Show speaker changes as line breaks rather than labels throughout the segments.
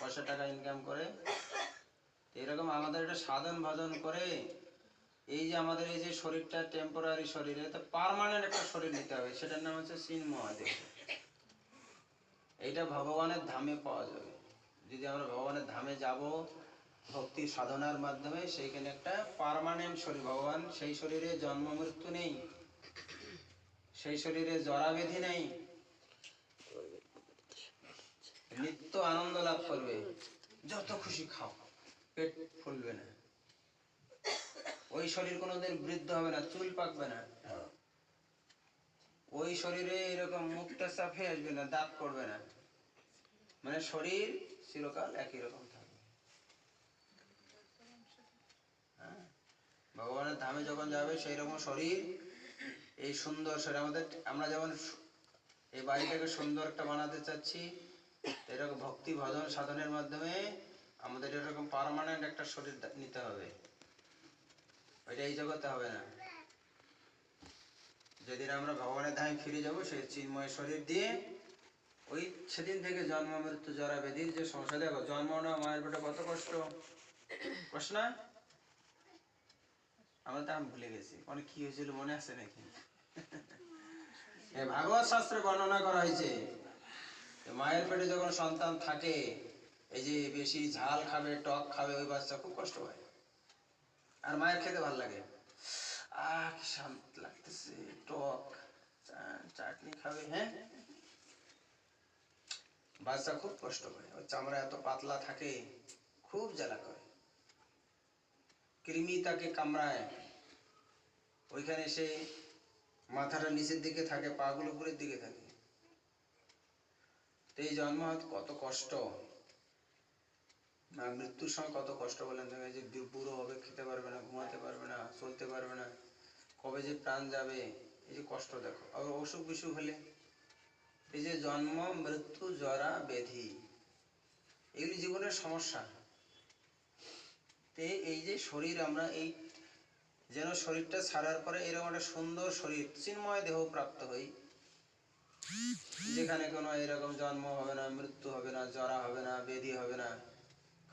পয়সা টাকা ইনকাম করে। এরকম আমাদের এটা সাধন ভজন করে। এই যে আমাদের এই যে শরীরটা টেম্পোরারি শরীরে, তো পার্মানেন্ট একটা শরীর নিতে হবে, সেটার নাম হচ্ছে চিন্ময় দেহ এইটা ভগবানের ধামে পাওয়া যাবে। যদি আমরা ভগবানের ধামে যাব ভক্তি সাধনার মাধ্যমে, সেইখানে একটা পার্মানেন্ট শরীর, ভগবান সেই শরীরে জন্ম মৃত্যু নেই, সেই শরীরে জরাবেধি নেই নিত্য আনন্দ লাভ করবে। যত খুশি খাও, পেট ফুলবে না। ওই শরীর কোনোদিন বৃদ্ধ হবে না, চুল পাকবে না। ওই শরীরে এরকম মুখটা চাপে আসবে না দাঁত পড়বে না। মানে শরীর চিরকাল একই রকম থাকবে। হ্যাঁ? ভগবানের ধামে যখন যাবে সেই রকম শরীর, এই সুন্দর শরীর। আমাদের আমরা যেমন এই বাড়িটাকে সুন্দর একটা বানাতে চাচ্ছি এরকম ভক্তি ভজন সাধনের মাধ্যমে আমাদের এরকম পার্মানেন্ট একটা শরীর নিতে হবে। ওইটা এই জগতে হবে না। যেদিন আমরা ভগবানের ধামে ফিরে যাব, সেই চিন্ময় শরীর দিয়ে ওই সেদিন থেকে জন্ম, মৃত্যু, জরা ব্যাধির যে সমস্যা দেখো জন্ম না মায়ের পেটে কত কষ্ট। কষ্ট না? আমরা তো ভুলে গেছি। অনেক কি হয়েছিল মনে আছে নাকি? ভাগবত শাস্ত্রে বর্ণনা করা হয়েছে মায়ের পেটে যখন সন্তান থাকে, এই যে বেশি ঝাল খাবে, টক খাবে, ওই বাচ্চা খুব কষ্ট হয় আর মায়ের খেতে ভালো লাগে? আহ, কি শান্ত লাগতেছে। টক চাটনি খাবে হ্যাঁ? বাচ্চা খুব কষ্ট করে ওর চামড়া এত পাতলা থাকে, খুব জ্বালা করে। কৃমি তাকে কামড়ায়। ওইখানে সে মাথাটা নিচের দিকে থাকে পাগুলো উপরের দিকে থাকে। এই জন্ম কত কষ্ট। আর মৃত্যুর সময় কত কষ্ট বলেন দেখেন যে বুড়ো হবে, খেতে পারবে না, ঘুমাতে পারবে না, চলতে পারবে না, কবে যে প্রাণ যাবে, এই যে কষ্ট দেখো। আবার অসুখ বিসুখ হলে? এই যে জন্ম, মৃত্যু, জরা ব্যাধি এগুলি জীবনের সমস্যা। তে এই যে শরীর, আমরা এই যেন শরীরটা ছাড়ার পরে এরকম একটা সুন্দর শরীর, চিন্ময় দেহ প্রাপ্ত হই যেখানে কোনো এরকম জন্ম হবে না, মৃত্যু হবে না, জরা হবে না ব্যাধি হবে না,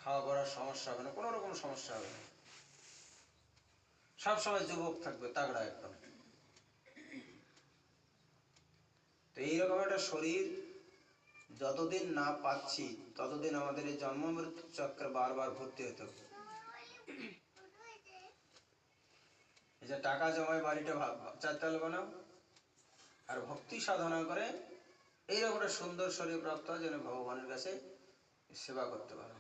খাওয়া পড়ার সমস্যা হবে না, কোনো রকম সমস্যা হবে না। সবসময় যুবক থাকবে, তাগড়া একদম। তো এইরকম একটা শরীর যতদিন না পাচ্ছি, ততদিন আমাদের এই জন্ম মৃত্যু চক্রে বারবার ভর্তি হতে এই যে টাকা জমায় বাড়িটা চারতলা বানাও, আর ভক্তি সাধনা করে এইরকম একটা সুন্দর শরীর প্রাপ্ত হয় যেন ভগবানের কাছে সেবা করতে পারো।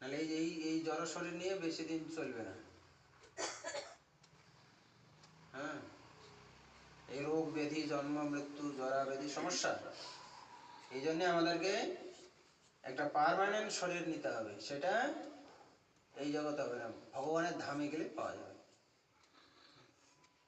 নাহলে এই এই জড় শরীর নিয়ে বেশি দিন চলবে না। হ্যাঁ? এই রোগ ব্যাধি, জন্ম, মৃত্যু জরা ব্যাধি, সমস্যা। এই জন্য আমাদেরকে একটা পারমানেন্ট শরীর নিতে হবে। সেটা এই জগতে হবে না। ভগবানের ধামে গেলে পাওয়া যাবে।